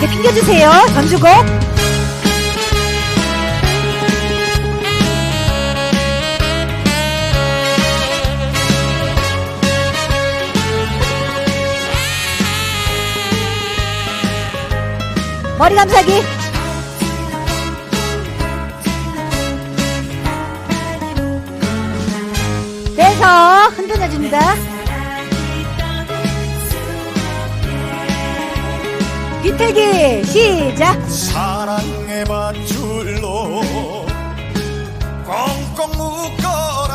날개 튕겨주세요. 던지고. 머리 감싸기. 내서 흔들어줍니다. 뒤태기 시작. 사랑의 밧줄로 꽁꽁 묶어라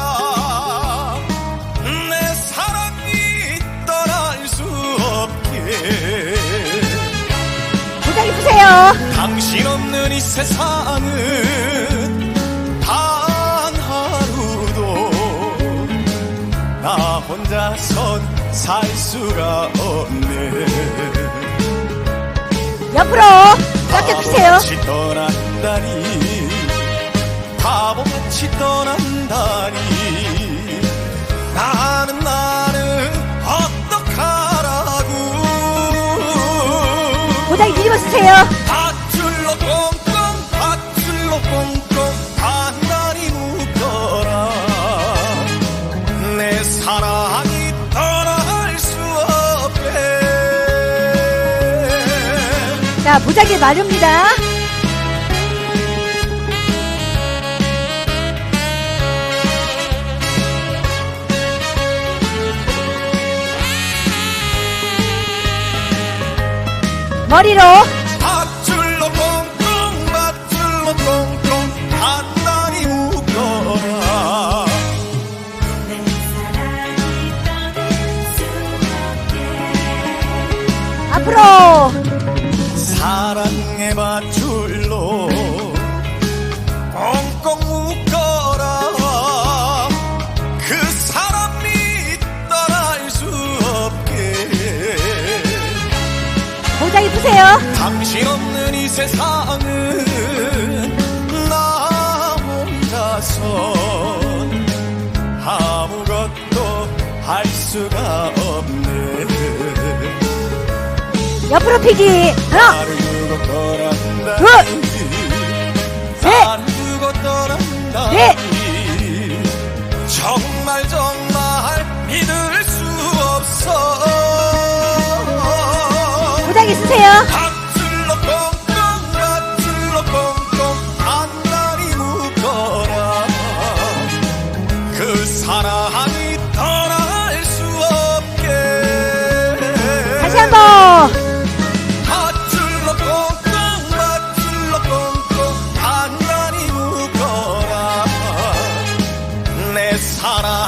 내 사랑이 떠날 수 없게 도장 입으세요. 당신 없는 이 세상은 단 하루도 나 혼자선 살 수가 없네 옆으로 주세요. 바보같이 떠난다니 바보같이 떠난다니 나는 나는 어떡하라고 도장 뒤집어 쓰세요. 자, 무작위 마릅니다. 머리로 밧줄로 꽁꽁 밧줄로 꽁꽁 단단히 묶어라 앞으로 사랑의 밧줄로 꽁꽁 묶어라 그 사람이 떠날 수 없게 도장 입으세요. 당신 없는 이 세상은 나 혼자선 아무것도 할 수가 없네 옆으로 피기. 하나, 떠난다 넷. 정말 정말 믿을 수 없어 도장 있으세요.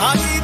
あり